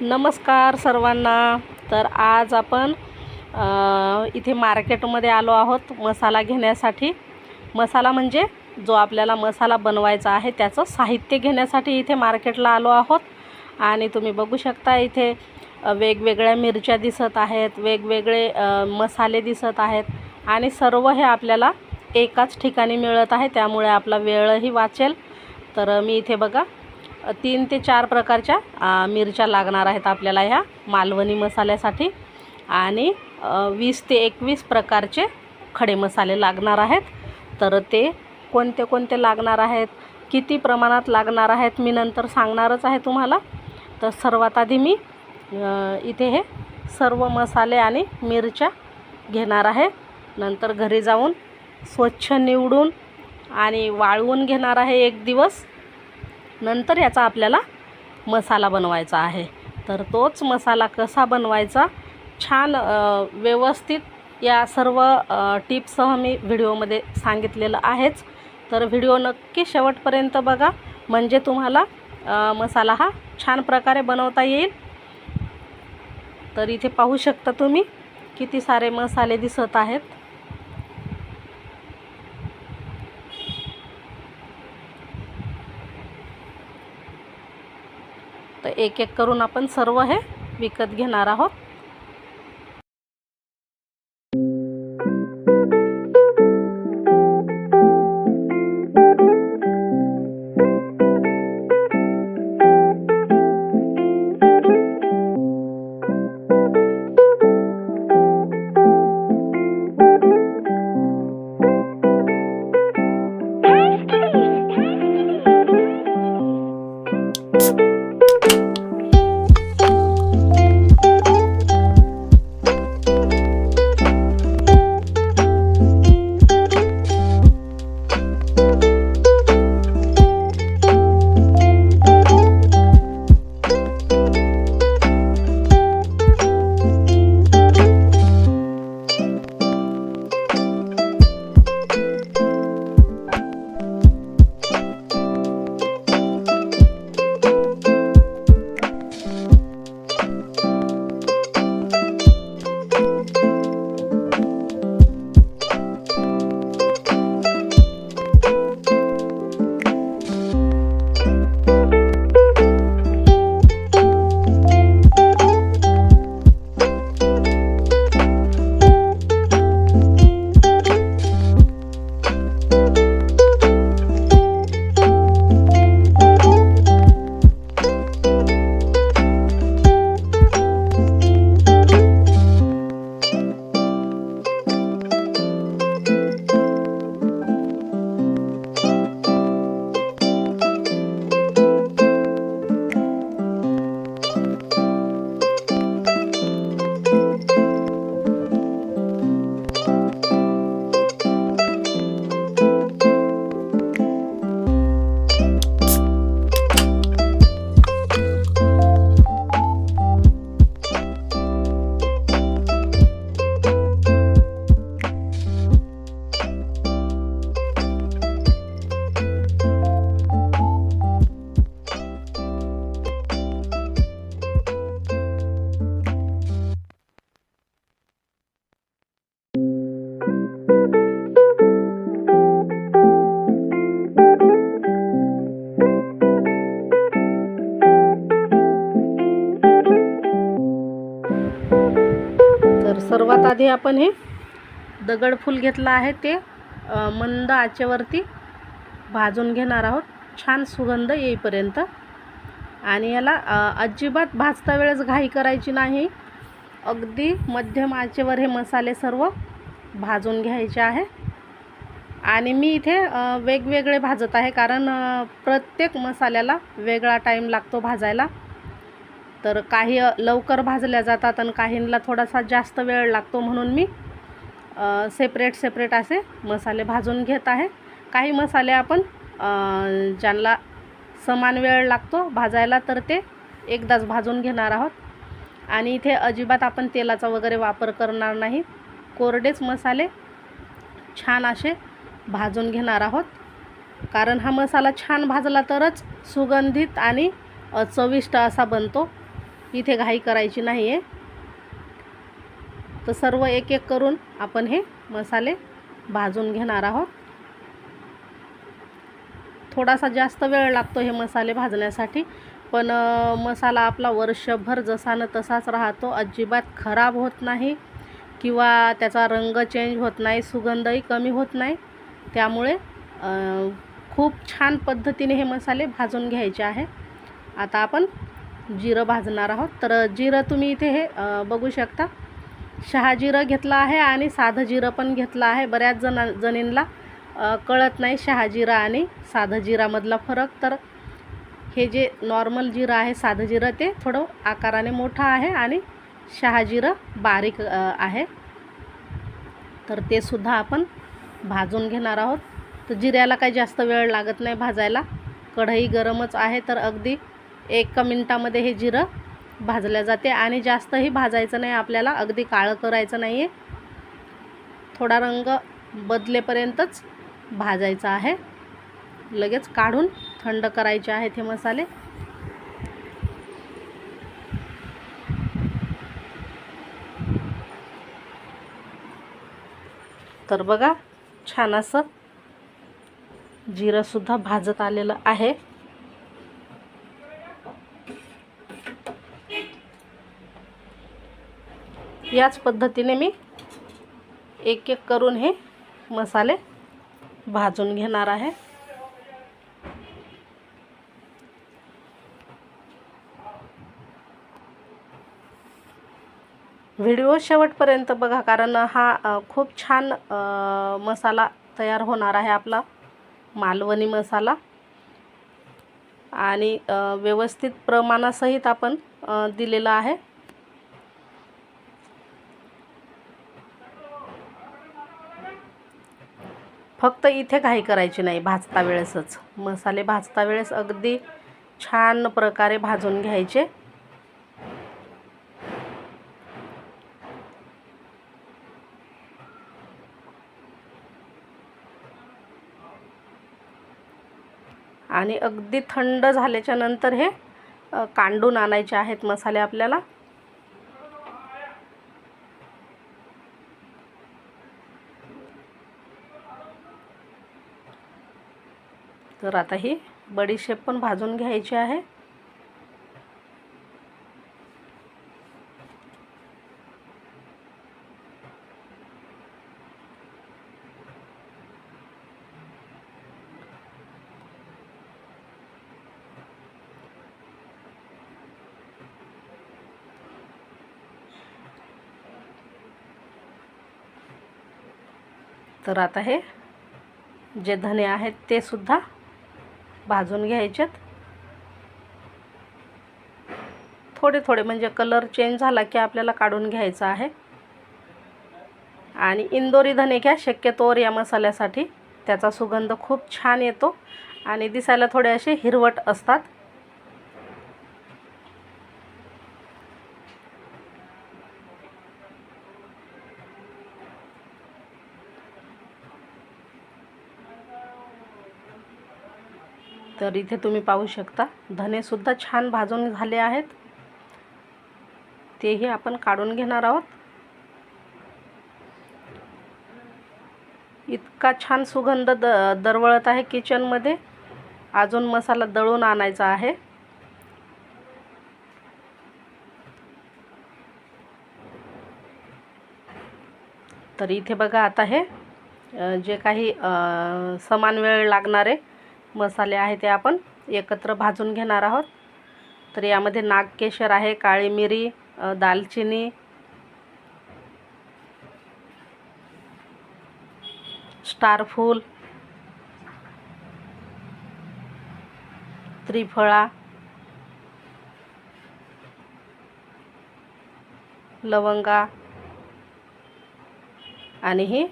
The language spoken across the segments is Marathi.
नमस्कार सर्वांना. तर आज आपण इथे मार्केटमध्ये आलो आहोत मसाला घेण्यासाठी. मसाला म्हणजे जो आपल्याला मसाला बनवायचा आहे त्याचं साहित्य घेण्यासाठी इथे मार्केटला आलो आहोत. आणि तुम्ही बघू शकता इथे वेगवेगळ्या मिरच्या दिसत आहेत वेगवेगळे मसाले दिसत आहेत. आणि सर्व हे आपल्याला एकाच ठिकाणी मिळत आहे त्यामुळे आपला वेळही वाचेल. तर मी इथे बघा तीन ते चार प्रकारच्या मिरच्या लागणार आहेत आपल्याला ह्या मालवणी मसाल्यासाठी. आणि वीस ते एकवीस प्रकारचे खडे मसाले लागणार आहेत. तर ते कोणते कोणते लागणार आहेत किती प्रमाणात लागणार आहेत मी नंतर सांगणारच आहे तुम्हाला. तर सर्वात आधी मी इथे हे सर्व मसाले आणि मिरच्या घेणार आहे. नंतर घरी जाऊन स्वच्छ निवडून आणि वाळवून घेणार आहे एक दिवस. नंतर याचा आपल्याला मसाला बनवायचा आहे. तर तोच मसाला कसा बनवायचा? छान व्यवस्थित या सर्व टिप्ससह मी व्हिडिओमध्ये सांगितलेलं आहेच. तर व्हिडिओ नक्की शेवटपर्यंत बघा. म्हणजे तुम्हाला मसाला हा छान प्रकारे बनवता येईल. तर इथे पाहू शकता तुम्ही किती सारे मसाले दिसत आहेत. तर एक एक करून आपण सर्व हे विकत घेणार आहोत. सर्वात आधी आपण हे दगडफूल घेतलं आहे ते मंद आचेवरती भाजून घेणार आहोत. छान सुगंध येईपर्यंत. आणि याला अजिबात भाजता वेळेस घाई करायची नाही. अगदी मध्यम आचेवर हे मसाले सर्व भाजून घ्यायचे आहे. आणि मी इथे वेगवेगळे भाजत आहे कारण प्रत्येक मसाल्याला वेगळा टाईम लागतो भाजायला. तर काही लवकर भाजल्या जातात आणि काहींना थोडासा जास्त वेळ लागतो म्हणून मी सेपरेट सेपरेट असे मसाले भाजून घेत आहे. काही मसाले आपण ज्यांना समान वेळ लागतो भाजायला तर ते एकदाच भाजून घेणार आहोत. आणि इथे अजिबात आपण तेलाचा वगैरे वापर करणार नाही. कोरडेच मसाले छान असे भाजून घेणार आहोत. कारण हा मसाला छान भाजला तरच सुगंधित आणि चविष्ट असा बनतो. इथे घाई करायची नाही आहे तर सर्व एक एक करून आपण हे मसाले भाजून घेणार आहोत. थोडासा जास्त वेळ लागतो हे मसाले भाजण्यासाठी पण मसाला आपला वर्षभर जसा न तसाच राहतो. अजिबात खराब होत नाही किंवा त्याचा रंग चेंज होत नाही सुगंधही कमी होत नाही. त्यामुळे खूप छान पद्धतीने हे मसाले भाजून घ्यायचे आहे. आता आपण जिरं भाजणार आहोत. तर जिरं तुम्ही इथे हे बघू शकता. शहाजिरं घेतलं आहे आणि साधं जिरं पण घेतलं आहे. बऱ्याच जण जणींना कळत नाही शहाजिरं आणि साधं जिरामधला फरक. तर हे जे नॉर्मल जिरं आहे साधं जिरं ते थोडं आकाराने मोठं आहे आणि शहाजिरं बारीक आहे. तर ते सुद्धा आपण भाजून घेणार आहोत. तर जिऱ्याला काही जास्त वेळ लागत नाही भाजायला. कढई गरमच आहे तर अगदी एका मिनटामध्ये हे जिरं भाजल्या जाते आणि जास्तही भाजायचं नाही आपल्याला अगदी काळं करायचं नाही आहे थोडा रंग बदलेपर्यंतच भाजायचा आहे. लगेच काढून थंड करायचे आहेत हे मसाले. तर बघा छान असं जिरंसुद्धा भाजत आलेलं आहे. याच पद्धतीने मी एक एक करून हे मसाले भाजून घेणार आहे. व्हिडिओ शेवटपर्यंत बघा कारण हा खूप छान मसाला तयार होणार आहे आपला मालवणी मसाला. आणि व्यवस्थित प्रमाणासहित आपण दिलेला आहे. फक्त इथे काही करायची नाही भाजता वेळेसच. मसाले भाजता वेळेस अगदी छान प्रकारे भाजून घ्यायचे. आणि अगदी थंड झाल्याच्यानंतर हे कांडून आणायचे आहेत मसाले आपल्याला. तर आता ही बडीशेप पण भाजून घ्यायची आहे. तर आता हे जे धने आहेत ते सुद्धा भाजून घ्यायचेत. थोडे थोडे म्हणजे कलर चेंज झाला की आपल्याला काढून घ्यायचा आहे. आणि इंदोरी धने घ्या शक्यतोवर या मसाल्यासाठी. त्याचा सुगंध खूप छान येतो आणि दिसायला थोडे असे हिरवट असतात. तर इथे तुम्ही पाहू शकता. धनेसुद्धा छान भाजून झाले आहेत. तेही आपण काढून घेणार आहोत. इतका छान सुगंध द दरवळत आहे किचनमध्ये अजून मसाला दळून आणायचा आहे. तर इथे बघा आता हे जे काही समान वेळ लागणारे मसाले आहे ते आपण एकत्र भाजून घेणार आहोत. तर यामध्ये नागकेशर आहे काळी मिरी दालचिनी स्टारफूल त्रिफळा लवंगा आणि ही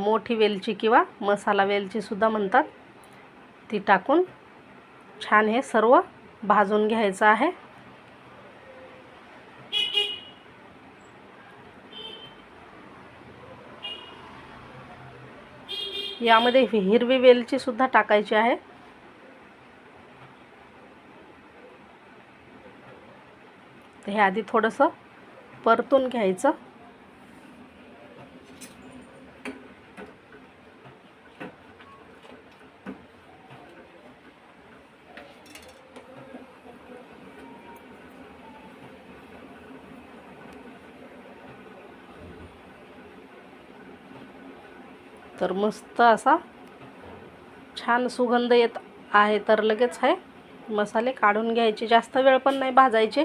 मोठी वेलची किंवा मसाला वेलचीसुद्धा म्हणतात. ती टाकून छान हे सर्व भाजून घ्यायचं आहे. यामध्ये हिरवी वेलची सुद्धा टाकायची आहे. हे आधी थोडंसं परतून घ्यायचं. तर मस्त असा छान सुगंध येत आहे तर लगेच आहे मसाले काढून घ्यायचे. जास्त वेळ पण नाही भाजायचे.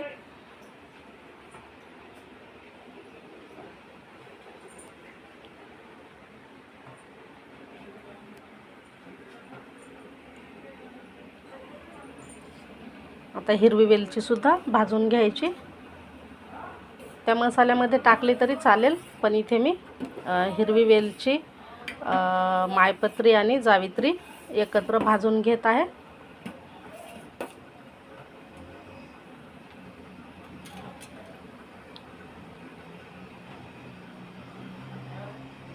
आता हिरवी वेलचीसुद्धा भाजून घ्यायची. त्या मसाल्यामध्ये टाकली तरी चालेल पण इथे मी हिरवी वेलची मायपत्री आणि जावित्री एकत्र भाजून घेत आहे.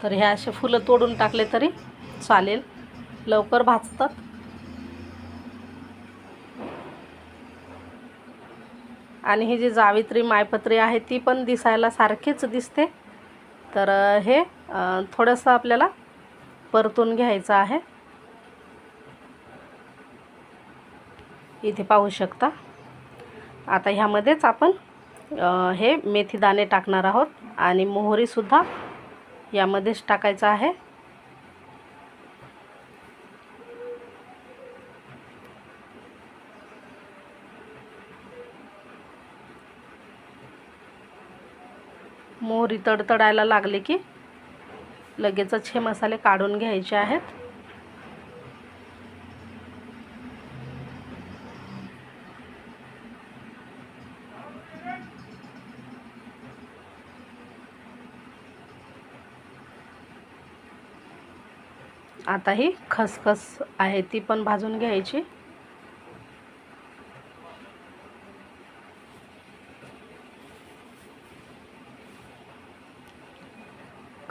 तर हे असे फुलं तोडून टाकले तरी चालेल. लवकर भाजतात. आणि ही जी जावित्री मायपत्री आहे ती पण दिसायला सारखीच दिसते. तर हे थोडंसं आपल्याला परतून घ्यायचं आहे. इथे पाहू शकता. आता ह्यामध्येच आपण हे मेथी दाणे टाकणार आहोत आणि मोहरीसुद्धा यामध्येच टाकायचं आहे. मोहरी तडतडायला लागली की लगेचच हे मसाले काढून घ्यायचे आहेत. आता ही खसखस आहे ती पण भाजून घ्यायची.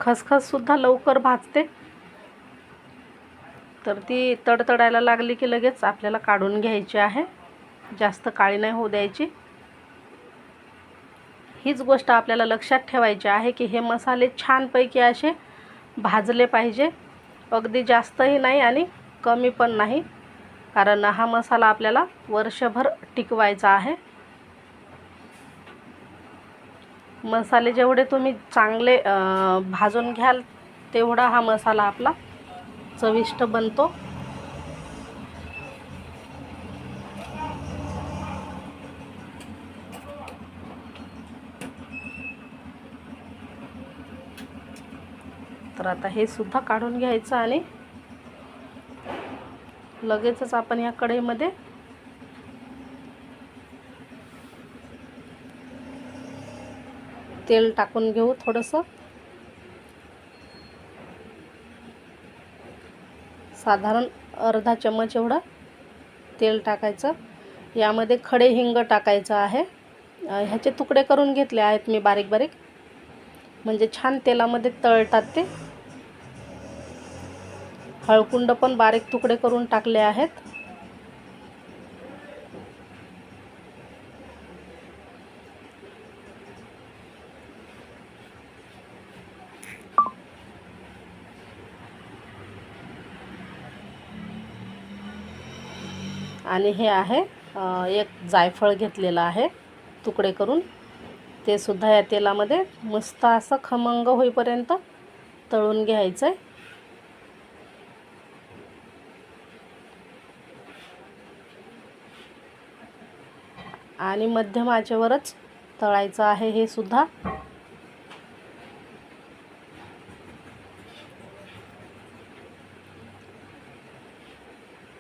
खसखससुद्धा लवकर भाजते. तर ती तडतडायला लागली की लगेच आपल्याला काढून घ्यायची आहे. जास्त काळी नाही होऊ द्यायची. हीच गोष्ट आपल्याला लक्षात ठेवायची आहे की हे मसाले छानपैकी असे भाजले पाहिजे. अगदी जास्तही नाही आणि कमी पण नाही. कारण हा मसाला आपल्याला वर्षभर टिकवायचा आहे. मसाले जेवढे तुम्ही चांगले भाजून घ्याल तेवढा हा मसाला आपला चविष्ट बनतो. तर आता हे सुद्धा काढून घ्यायचं आणि लगेचच आपण या कढईमध्ये तेल टाकून घेऊ थोडंसं. साधारण अर्धा चम्मच एवढं तेल टाकायचं. यामध्ये खडे हिंग टाकायचं आहे. ह्याचे तुकडे करून घेतले आहेत मी बारीक बारीक. म्हणजे छान तेलामध्ये तळतात ते. हळकुंड पण बारीक तुकडे करून टाकले आहेत. आणि हे आहे एक जायफळ घेतलेलं आहे तुकडे करून. ते सुद्धा या तेलामध्ये मस्त असं खमंग होईपर्यंत तळून घ्यायचं आहे आणि मध्यम आचेवरच तळायचं आहे हे सुद्धा.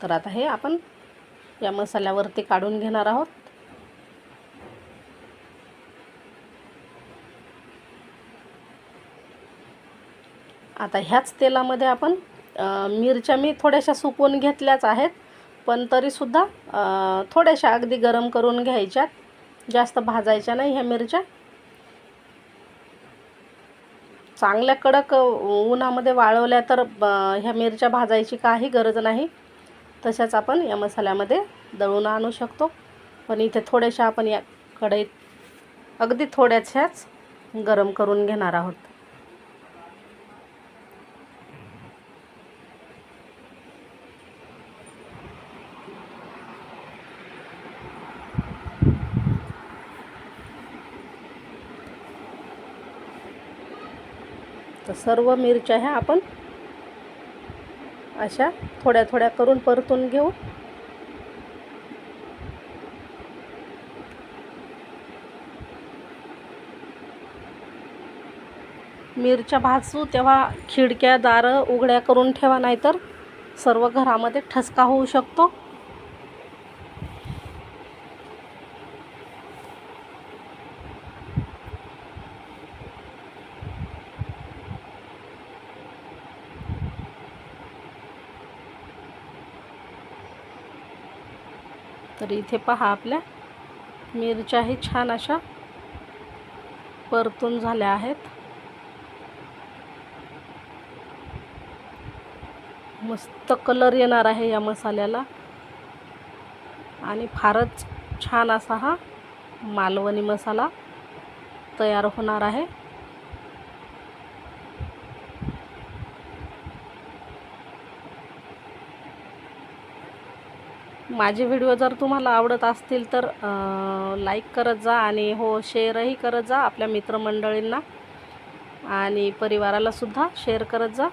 तर आता हे आपण या मसाल्यावरती काढून घेणार आहोत. आता ह्याच तेलामध्ये आपण मिरच्या मी थोड्याशा सुकवून घेतल्याच आहेत पण तरीसुद्धा थोड्याशा अगदी गरम करून घ्यायच्यात. जास्त भाजायच्या नाही ह्या मिरच्या. चांगल्या कडक उन्हामध्ये वाळवल्या तर ब- ह्या मिरच्या भाजायची काही गरज नाही. तशाच आपण या मसाल्यामध्ये दळून आणू शकतो. पण इथे थोड्याशा आपण या कढईत अगदी थोड्याशाच गरम करून घेणार आहोत. तर सर्व मिरच्या ह्या आपण अशा थोड्या थोड्या करून परतून घेऊ. मिरच्या भाजू तेव्हा खिडक्या दारं उघड्या करून ठेवा नाहीतर सर्व घरामध्ये ठसका होऊ शकतो. तर इथे पहा आपल्या. मिरच्याही छान अशा परतून झाल्या आहेत. मस्त कलर येणार आहे या मसाल्याला. आणि फारच छान असा हा मालवणी मसाला तयार होणार आहे. माझे व्हिडिओ जर तुम्हाला आवडत असतील तर लाईक करत जा आणि हो शेअरही करत जा आपल्या मित्रमंडळींना. आणि परिवारालासुद्धा शेअर करत जा.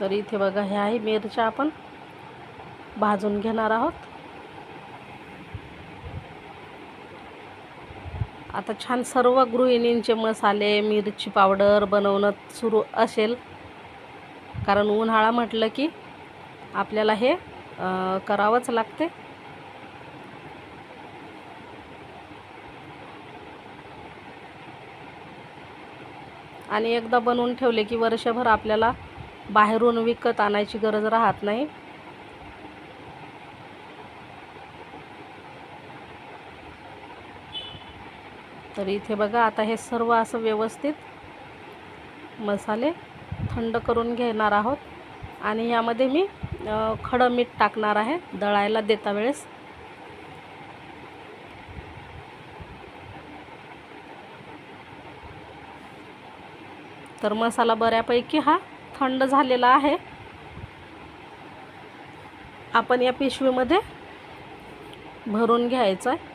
तर इथे बघा ह्याही मिरच्या आपण भाजून घेणार आहोत. आता छान सर्व गृहिणींचे मसाले मिरची पावडर बनवणं सुरू असेल. कारण उन्हाळा म्हटलं की आपल्याला हे करावंच लागते. आणि एकदा बनवून ठेवले की वर्षभर आपल्याला बाहेरून विकत आणायची गरज राहत नाही. तर इथे बघा आता हे सर्व असं व्यवस्थित मसाले थंड करून घेणार आहोत. आणि यामध्ये मी खडं मीठ टाकणार आहे दळायला देता वेळेस. तर मसाला बऱ्यापैकी हा थंड झालेला आहे. आपण या पिशवीमध्ये भरून घ्यायचं आहे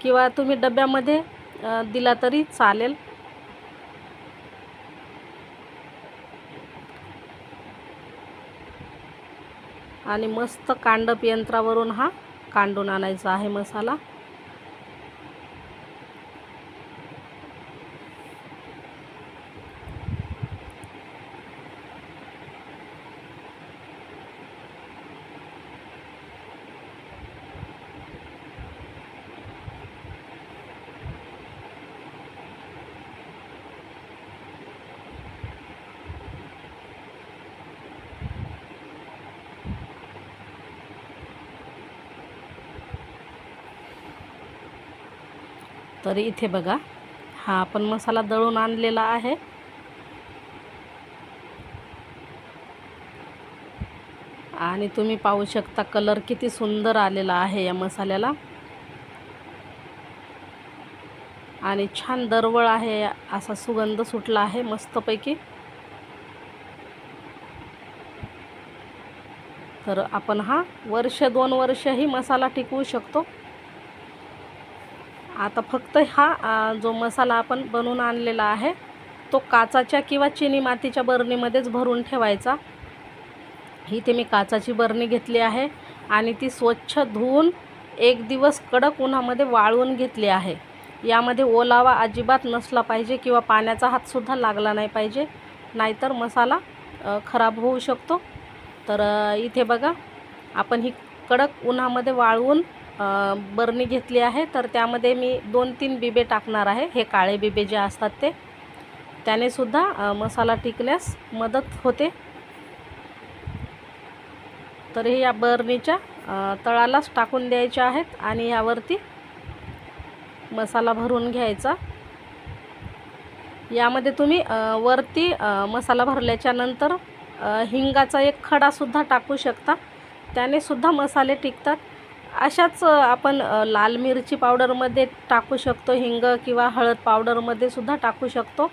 किंवा तुम्ही डब्यामध्ये दिला तरी चालेल. आणि मस्त कांडप यंत्रावरून हा कांडून आणायचा आहे मसाला. तर इथे बघा. हा आपण मसाला दळून आणलेला आहे. आणि तुम्ही पाहू शकता कलर किती सुंदर आलेला आहे या मसाल्याला. आणि छान दरवळ आहे असा सुगंध सुटला आहे मस्तपैकी. तर आपण हा वर्ष दोन वर्षही मसाला टिकवू शकतो. आता फक्त हा जो मसाला आपण बनवून आणलेला आहे तो काचाच्या किंवा चिनी मातीच्या बरणीमध्येच भरून ठेवायचा. इथे मी काचाची बरणी घेतली आहे आणि ती स्वच्छ धुवून एक दिवस कडक उन्हामध्ये वाळवून घेतली आहे. यामध्ये ओलावा अजिबात नसला पाहिजे किंवा पाण्याचा हातसुद्धा लागला नाही पाहिजे नाहीतर मसाला खराब होऊ शकतो. तर इथे बघा आपण ही कडक उन्हामध्ये वाळवून बरणी घेतली आहे तर त्यामध्ये मी दोन तीन बिबे टाकणार आहे. हे काळे बिबे जे असतात ते. त्यानेसुद्धा मसाला टिकण्यास मदत होते. तर हे या बरणीच्या तळालाच टाकून द्यायच्या आहेत आणि यावरती मसाला भरून घ्यायचा. यामध्ये तुम्ही वरती मसाला भरल्याच्या नंतर हिंगाचा एक खडासुद्धा टाकू शकता. त्याने सुद्धा मसाले टिकतात. अशाच आपण लाल मिरची पावडरमध्ये टाकू शकतो हिंग किंवा हळद पावडरमध्ये सुद्धा टाकू शकतो.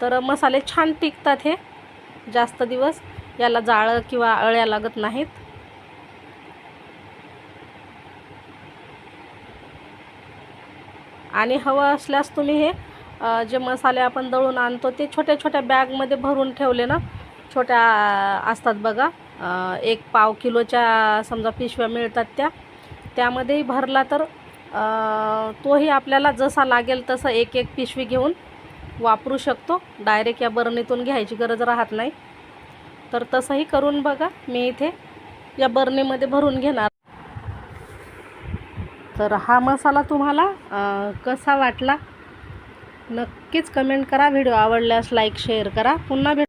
तर मसाले छान टिकतात हे. जास्त दिवस याला जाळं किंवा अळ्या लागत नाहीत. आणि हवं असल्यास तुम्ही हे जे मसाले आपण दळून आणतो ते छोट्या छोट्या बॅगमध्ये भरून ठेवले ना छोट्या असतात बघा. एक पाव किलोच्या समजा पिशव्या मिळतात त्या त्यामध्येही भरला तर तोही आपल्याला जसा लागेल तसं एक एक पिशवी घेऊन वापरू शकतो. डायरेक्ट या बरणीतून घ्यायची गरज राहत नाही. तर तसंही करून बघा मी इथे या बरणीमध्ये भरून घेणार. तर हा मसाला तुम्हाला कसा वाटला? नक्कीच कमेंट करा व्हिडिओ आवडल्यास लाईक शेअर करा. पुन्हा भेट